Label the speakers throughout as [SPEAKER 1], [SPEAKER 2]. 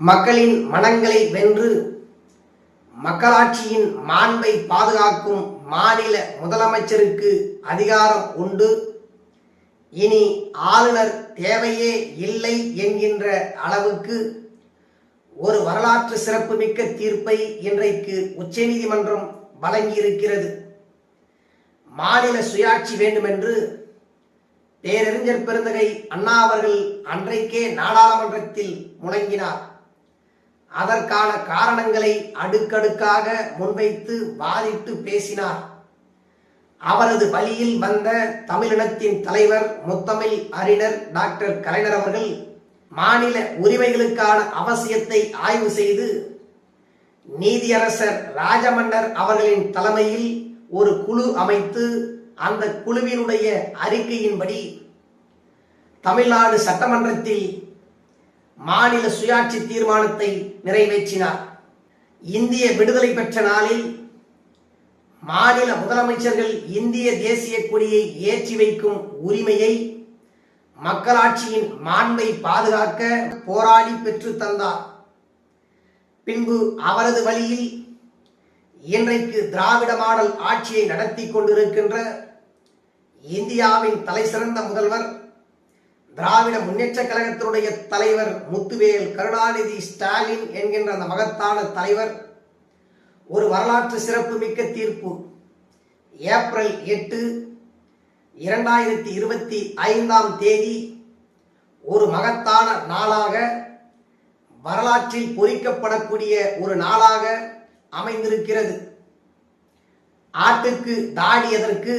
[SPEAKER 1] மக்களின் மனங்களை வென்று மக்களாட்சியின் மாண்பை பாதுகாக்கும் மாநில முதலமைச்சருக்கு அதிகாரம் உண்டு. இனி ஆளுநர் தேவையே இல்லை என்கின்ற அளவுக்கு ஒரு வரலாற்று சிறப்புமிக்க தீர்ப்பை இன்றைக்கு உச்சநீதிமன்றம் வழங்கியிருக்கிறது. மாநில சுயாட்சி வேண்டுமென்று பேரறிஞர் பெருந்தகை அண்ணா அவர்கள் அன்றைக்கே நாடாளுமன்றத்தில் முழங்கினார். அதற்கான காரணங்களை அடுக்கடுக்காக முன்வைத்து வாதிட்டு பேசினார். அவரது வழியில் வந்த தமிழினத்தின் தலைவர் முத்தமிழ் அறிஞர் டாக்டர் கலைஞர் அவர்கள் மாநில உரிமைகளுக்கான அவசியத்தை ஆய்வு செய்து நீதியரசர் ராஜமன்னர் அவர்களின் தலைமையில் ஒரு குழு அமைத்து அந்த குழுவினுடைய அறிக்கையின்படி தமிழ்நாடு சட்டமன்றத்தில் மாநில சுயாட்சி தீர்மானத்தை நிறைவேற்றினார். இந்திய விடுதலை பெற்ற நாளில் மாநில முதலமைச்சர்கள் இந்திய தேசிய கொடியை ஏற்றி வைக்கும் உரிமையை மக்களாட்சியின் மாண்பை பாதுகாக்க போராடி பெற்று தந்தார். பின்பு அவரது வழியில் இன்றைக்கு திராவிட மாடல் ஆட்சியை நடத்தி கொண்டிருக்கின்ற இந்தியாவின் தலைசிறந்த முதல்வர் திராவிட முன்னேற்ற கழகத்தினுடைய தலைவர் முத்துவேல் கருணாநிதி ஸ்டாலின் என்கின்ற அந்த மகத்தான தலைவர் ஒரு வரலாற்று சிறப்புமிக்க தீர்ப்பு. ஏப்ரல் எட்டு இரண்டாயிரத்தி இருபத்தி ஐந்தாம் தேதி ஒரு மகத்தான நாளாக வரலாற்றில் பொறிக்கப்படக்கூடிய ஒரு நாளாக அமைந்திருக்கிறது. ஆட்டுக்கு தாடி எதற்கு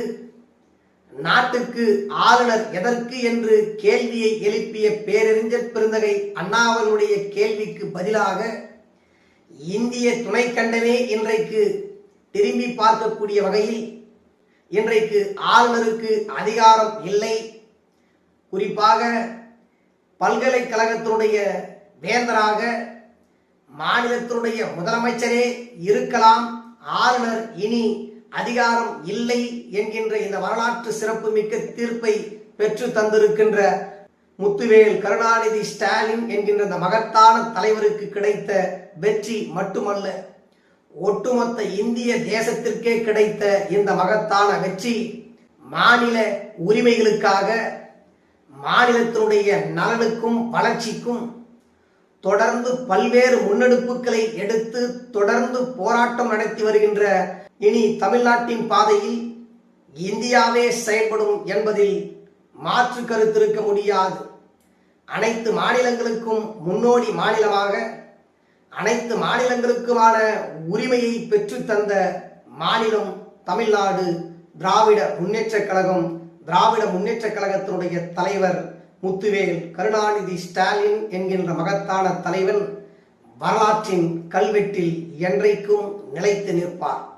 [SPEAKER 1] நாட்டுக்கு ஆளுநர் எதற்கு என்று கேள்வியை எழுப்பிய பேரறிஞர் பெருந்தகை அண்ணாவனுடைய கேள்விக்கு பதிலாக இந்திய துணைக்கண்டமே இன்றைக்கு திரும்பி பார்க்கக்கூடிய வகையில் இன்றைக்கு ஆளுநருக்கு அதிகாரம் இல்லை. குறிப்பாக பல்கலைக்கழகத்தினுடைய வேந்தராக மாநிலத்தினுடைய முதலமைச்சரே இருக்கலாம். ஆளுநர் இனி அதிகாரம் இல்லை என்கின்ற இந்த வரலாற்று சிறப்புமிக்க தீர்ப்பை பெற்று தந்திருக்கின்ற முத்துவேல் கருணாநிதி ஸ்டாலின் என்கின்ற இந்த மகத்தான தலைவருக்கு கிடைத்த வெற்றி மட்டுமல்ல ஒட்டுமொத்த இந்திய தேசத்திற்கே கிடைத்த இந்த மகத்தான வெற்றி மாநில உரிமைகளுக்காக மாநிலத்தினுடைய நலனுக்கும் வளர்ச்சிக்கும் தொடர்ந்து பல்வேறு முன்னெடுப்புகளை எடுத்து தொடர்ந்து போராட்டம் நடத்தி வருகின்ற இனி தமிழ்நாட்டின் பாதையில் இந்தியாவே செயல்படும் என்பதில் மாற்று கருத்து இருக்க முடியாது. அனைத்து மாநிலங்களுக்கும் முன்னோடி மாநிலமாக அனைத்து மாநிலங்களுக்குமான உரிமையை பெற்றுத்தந்த மாநிலம் தமிழ்நாடு திராவிட முன்னேற்றக் கழகம். திராவிட முன்னேற்றக் கழகத்தினுடைய தலைவர் முத்துவேல் கருணாநிதி ஸ்டாலின் என்கின்ற மகத்தான தலைவன் வரலாற்றின் கல்வெட்டில் என்றைக்கும் நிலைத்து நிற்பார்.